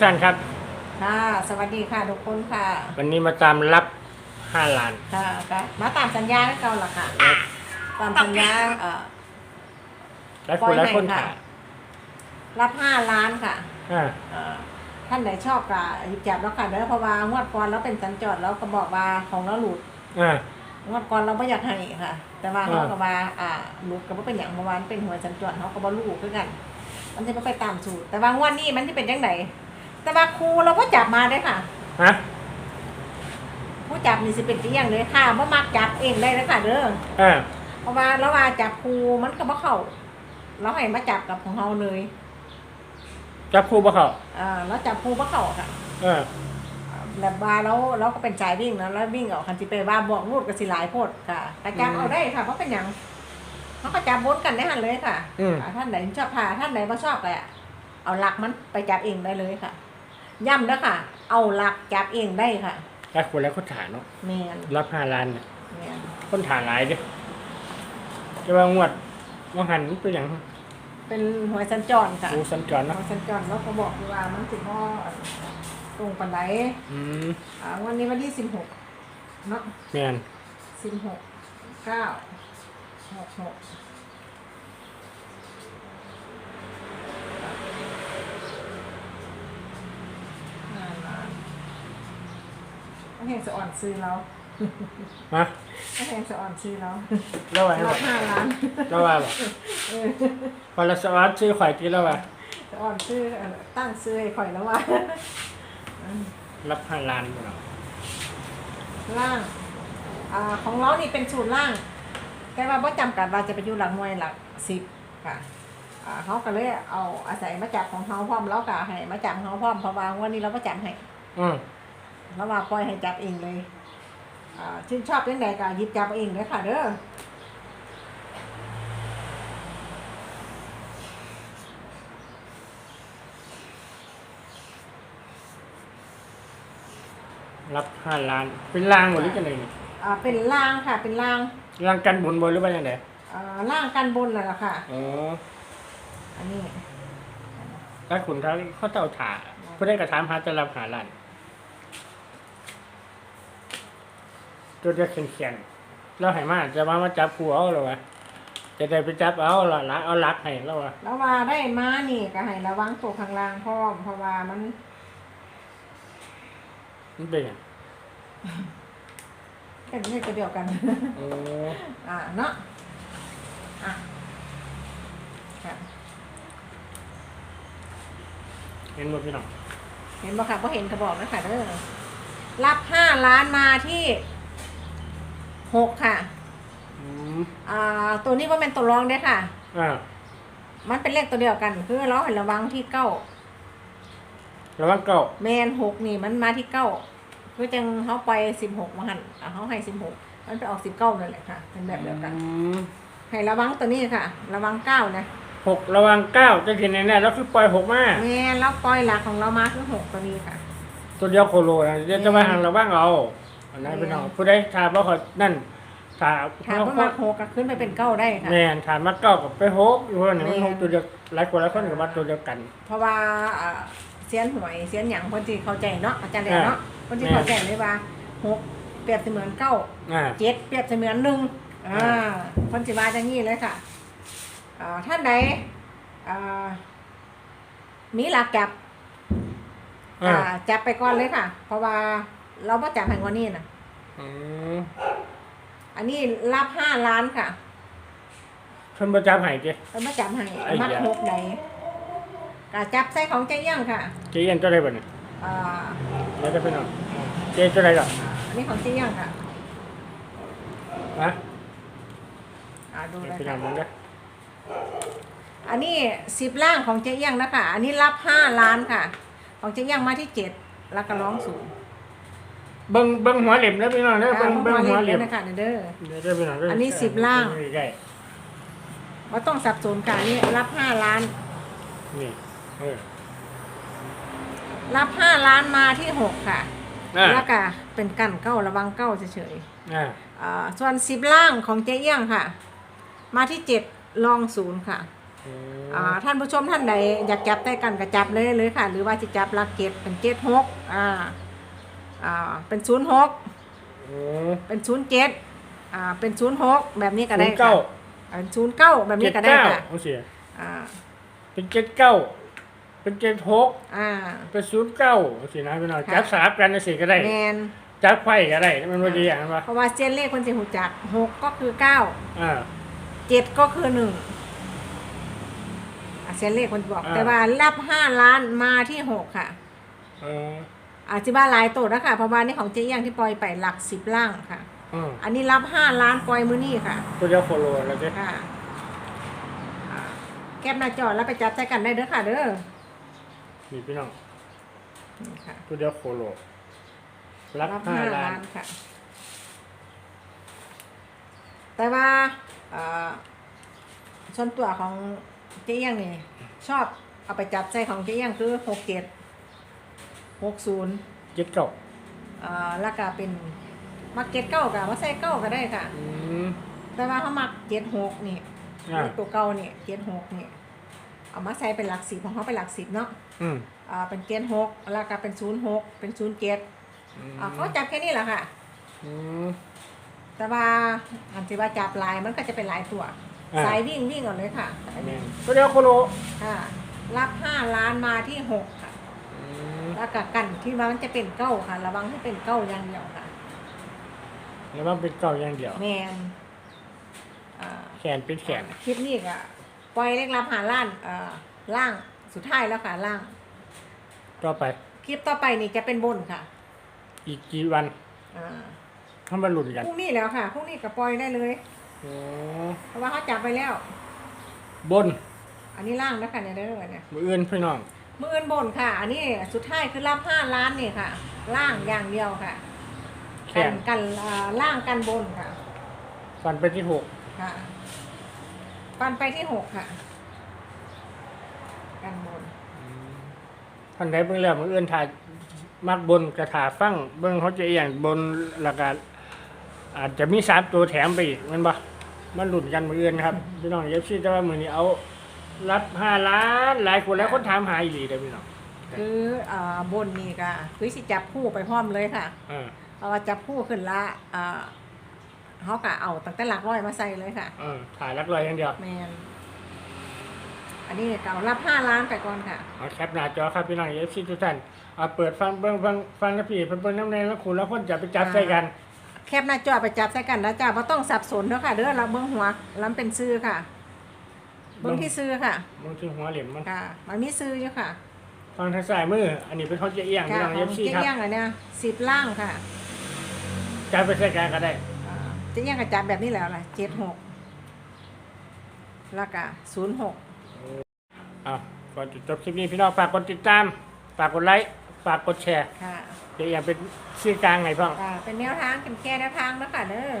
ท่านครับ ค่ะ สวัสดีค่ะทุกคนค่ะ วันนี้มาตามรับห้าล้านค่ะค่ะมาตามสัญญาให้เก่าละค่ะตามสัญญาเอ่อและคนและคนปล่อยให้ขาค่ะ รับห้าล้านค่ะอ่าเอ่อท่านไหนชอบก็หยิบจับแล้วค่ะเด้อเพราะว่างวดก่อนแล้วเป็นสัญจรแล้วก็บอกว่าของเราหลุดอ่างวดก่อนเราไม่อยากให้ค่ะ แต่ว่าอ่าเขาก็ว่าอ่าหลุดก็บ่เป็นอย่างเมื่อวานเป็นหัวสัญจรเขาก็บ่รู้คือกัน มันจะไม่ไปตามสูตรแต่ว่างวดนี้มันจะเป็นยังไง แต่ว่าครูเราก็จับมาได้อค่ะฮะผู้จับนี่สิเป็นที่ยังเลยค่ะบ่มักจับเองได้เลยค่ะเด้ออ่าเพราะว่าแล้วว่าจับครูมันก็บ่เข้าเราให้มาจับกับของเฮาเลยจับคู่บ่เขาอ่าแล้วจับครูบ่เข้าค่ะอ่าแบบว่าเราเราก็เป็นสายวิ่งนะแล้ววิ่งออกคันสิไปว่าบวกรูดก็สิหลายโพดค่ะแต่จับเอาได้ค่ะเพราะเป็นหยังเขาก็จับวนกันได้หันเลยค่ะอืม อ่าท่านไหนชอบพาท่านไหนบ่ชอบก็เอาหลักมันไปจับเองได้เลยค่ะ ย้ำนะค่ะ เอาหลักจับเองได้ค่ะและคนและคนฐานเนาะแมนรับห้าล้านเนี่ยแมนคนฐานหลายเด้จะว่างวดว่าหันมันเป็นอย่างเป็นหวยสัญจรค่ะดูสัญจรหเนาะวยสัญจรแล้วก็บอกว่ามันสิบ่ตรงปันไดอืมอ่าวันนี้วันที่สิบหกเนาะแมนสิบหกเก้าหกหกห้าล้าน ไม่เห็นสะอ่อนซื้อแล้วฮะไม่เห็นสะอ่อนซื้อแล้วแล้วว่าให้รับ่บห้าล้านแล้วว่าบ่พอละสวัสดิ์ชื่อข่อยที่แล้วว่าสะอ่อนซื้อเอ่อตั้งซื้อให้ข่อยแล้วว่ารับห้าล้านบ่เนาะล่างอ่าของเรานี่เป็นสูตรล่าง แต่ว่าบ่จำกัดว่าจะไปอยู่หลักหน่วยหลักสิบค่ะอ่าเขาก็เลยเอาอาศัยมาจับของเขาพร้อมแล้วก็ให้มาจับของเขาพร้อมเพราะว่าวันนี้เราก็จับให้อืม แล้วว่าปล่อยให้จับเองเลยอ่าชื่นชอบยังไงก็หยิบจับเองเลยค่ะเด้อรับห้าล้าน เป็นล่างหมดหรือจังไดนี่อ่าเป็นล่างค่ะ เป็นล่างล่างกันบนบนหรือว่าจังไดอ่าล่างกันบนน่ะแหละค่ะ อ๋ออันนี้ถ้าคุณเขาเขาเจ้าถาผู้ได้กระทำหาจะรับหาล้าน ตัวจะเขียนเขียนๆเราให้มาจะมามาจับผัวเอาหรอวะจะได้ไปจับเอาละละเอาลักให้แล้ววะแล้วว่าได้มานี่ก็ให้ระวังตัวข้างล่างพร้อมเพราะว่ามันมันเป็นหยังเป็นเลขตัวเดียวกัน โอ้อ่าเนาะอะค่ะเห็นบ่พี่น้อง เห็นบ่ค่ะพอเห็นกระบอกนะคะเด้อรับห้าล้านมาที่ หกค่ะ อืมอ่า ตัวนี้ว่าเป็นตัวรองเด้อค่ะ อ่ามันเป็นเลขตัวเดียวกัน คือเราให้ระวังที่เก้าระวังเก่าแมนหกนี่มันมาที่เก้าคือจังเขาไปสิบหกมาหันอะเขาให้สิบหกมันไปออกสิบเก้านั่นแหละค่ะ เป็นแบบเดียวกัน อืมให้ระวังตัวนี้ค่ะ ระวังเก้านะ หกระวังเก้าจะเห็นแน่ๆแล้วคือปล่อยหกมาแมนแล้วปล่อยหลักของเรามาคือหกตัวนี้ค่ะ ตัวเดียวโคโลนะเดี๋ยวจะมาหันระวังเอาอั นนั้นพี่น้องผู้ได้ทาบ่ขอนั่นทาถามว่ามาหกก็ขึ้นไปเป็นเก้าได้ค่ะ แม่นถามมาเก้ากับไปหกอยู่ว่าเนี่ยมันแม่นหกตัวเดียวหลายคนหลายคนกับว่าตัวเดียวกัน เพราะว่าอ่าเสียนหวยเสียนหยังคนที่เข้าใจเนาะอาจารย์เลยเนาะคนที่แม่เข้าใจเลยว่าหกเปรียบเสมือนเก้าอ่า เจ็ดเปรียบเสมือนหนึ่งอ่าอ่าคนสิว่าจังนี้เลยค่ะอ่าท่านใดอ่ามีหลักจับอ่า อ่าจับไปก่อนเลยค่ะ เพราะว่า เราไ่จับแห่งวันนี้นะอืมอันนี้รับห้าล้านค่ะเพิ่นประจำให้เจ้เรามาจับให้ไอ้มัดยาหกใดก็จับใส่ของใจย่างค่ะเจ๊ยันตัวใดบ่เนี่ยอ่าเดี๋ยวจะพี่น้องอ่าเจ๊ตัวใดหรออันนี้ของใจย่างค่ะฮะอ่าดูเดี๋ยวเลยพี่น้อค่ะงมึงเด้ออันนี้สิบล่างของเจ๊ย่างนะคะอันนี้รับห้าล้านค่ะ ของเจ๊ย่างมาที่เจ็ดแล้วก็ร้องสูง เบิ่งเบิ่งหัวเหลี่ยมเด้อพี่น้องเด้อเบิ่งเบิ่งหัวเหลี่ยมนะคะเด้อเดี๋ยวเด้อพี่น้องเด้อันนี้สิบล่างใกล้ว่าต้องสับสนค่ะอันนี่รับห้าล้านๆนี่เออรับห้าล้านมาที่หกค่ะอ่าแล้วก็เป็นกันเก้าระวังเก้าเฉยอ่าๆอ่าส่วนสิบล่างของเจ๊เอี้ยงค่ะ มาที่เจ็ดลองศูนย์ค่ะอืมอ่าท่านผู้ชมท่านใดอยากจับได้กันก็จับเลยเลยค่ะ หรือว่าจะจับหลักเกตเป็นเกตหกอ่า อ่าเป็นศูนย์หกอืมเป็นศูนย์เจ็ดอ่าเป็นศูนย์หกแบบนี้ก็ศูได้นย์เก้าค่ะเป็นศูนย์เก้าแบบนี้เจ็ดก็ได้เก้าค่ะเอาสิอ่าเป็นเจ็ดเก้าเป็นเจ็ดหกอ่า เป็นศูนย์เก้าเอาสินะพี่น้องค่ะ จับสลับกันสิก็ได้ แมนจับไข่ก็ได้มันว่าดีอย่างนั้นปะเพราะว่าเส้นเลขคนสิหูจักหกก็คือเก้าอ่า เจ็ดก็คือหนึ่งอะเส้นเลขคนบอกอ่า แต่ว่ารับห้าล้านมาที่หกค่ะ เออ อาจจะว่าหลายตัวนะคะเพราะว่านี่ของเจ๊ยังที่ปล่อยไปหลักสิบล่างค่ะ อืมอันนี้รับห้าล้านปล่อยมือนี่ค่ะตัวเดียวโคโลแล้วเจ้ค่ะอ่าแคปหน้าจอแล้วไปจับใจกันได้เด้อค่ะ เด้อนี่พี่น้องนี่ค่ะตัวเดียวโคโลรับห้าล้านค่ะ แต่ว่าเอ่อส่วนตัวของเจ๊ยังนี่ชอบเอาไปจับใจของเจ๊ยังคือหกเจ็ด หกศูนย์เจ็ดเก้าเอ่อแล้วก็เป็นมาเก็ตเก้ากับมาใส่เก้าก็ได้ค่ะ อืม แต่ว่าเขามักเจ็ดหกนี่อ่าตัวเก่านี่เจ็ดหกนี่เอามาใส่เป็นหลักสิบของเขาเป็นหลักสิบเนาะอืมอ่าเป็นเจ็ดหกแล้วก็เป็นศูนย์หกเป็นศูนย์เจ็ดอืมอ่าเขาจับแค่นี้แหละค่ะ อืม แต่ว่าอันที่ว่าจับลายมันก็จะเป็นหลายตัว อ่า สายวิ่งวิ่งก่อนเลยค่ะสายแม่วิ่งนตัวเดียวโคโลค่ะรับห้าล้านมาที่หกค่ะอื มแล้วก็กันที่ว่ามันจะเป็นเก้าค่ะ ระวังให้เป็นเก้าอย่างเดียวค่ะ แล้วมันเป็นเก้าอย่างเดียว แมนอ่า แขนเป็นแขน คลิปนี้ก็ปล่อยเลขรับหาล้านเอ่อล่างสุดท้ายแล้วค่ะล่าง ต่อไป คลิปต่อไปนี่จะเป็นบนค่ะอีกกี่วันอ่าถ้ามาหลุนกันพรุ่งนี้แล้วค่ะพรุ่งนี้ก็ปล่อยได้เลย โอ้เพราะว่าเขาจับไปแล้ว บน อันนี้ล่างนะคะเนี่ยเด้อเนี่ยมืออื่นพี่น้อง มืออื่นบนค่ะ อันนี้สุดท้ายคือรับห้าล้านนี่ค่ะ ล่างอย่างเดียวค่ะแขกันนกันอ่าล่างกันบนค่ะฟันไปที่หกค่ะปันไปที่หกค่ะ กันบนท่านใดเบิ่งแล้วมืออื่นถ่ายมักบนกระถาฟังเบิ่งเขาจะอหย่างบนแล้วก็อาจจะมีสามตัวแถมไปอีกแมันบ่มันหลุนกันมืออื่นครับพี่น้องเอฟซีแต่ว่ามือนี้เอา รับห้าล้านหลายคนแล้วคนถามหาอีหลีเด้อพี่น้องคืออ่าบนนี่ค่ะคือสิจับคู่ไปพร้อมเลยค่ะอ่าเอาว่าจับคู่ขึ้นละอ่าเขากะเอาตั้งแต่หลักร้อยมาใส่เลยค่ะอ่าถ่ายรักลอยอย่างเดียวแมนอันนี้เก่ารับห้าล้านไปก่อนค่ะ เอาแคปหน้าจอครับพี่น้องเอฟซีทุกท่านเอาเปิดฟังเบิ่งฟังฟังนะพี่เพิ่นเบิ่งน้ำในแล้วคุณแล้วคนจะไปจับใส่กัน แคปหน้าจอไปจับใส่กันนะจ้าเพราะต้องสับสนเด้อค่ะ เด้อเราเบิ้งหัวล้ำเป็นซื้อค่ะ เบิ้งที่ซื้อค่ะบางทีหัวเหลี่ยมมันค่ะ มันมีซื้ออยู่ค่ะฟังทางซ้ายมือ อันนี้เป็นเขาจะเอียงพี่ค่ะน้องขเอองฟซีเจ๊ครับย่างอันเนี้ยสิบล่างค่ะจับไปใส่กันก็ได้อ่าเจ๊ย่างกับจับแบบนี้แล้วล่ะเจ็ดหกแล้วก็ศูนย์หก อะก่อนจะจบคลิปนี้พี่น้องฝากกดติดตาม ฝากกดไลค์ฝากกดแชร์ค่ะเดี๋ยวอย่างเป็นชื่อกลางไงพ่อง อ่าเป็นแนวทางเป็นแก้แนวทางแล้วค่ะเด้อ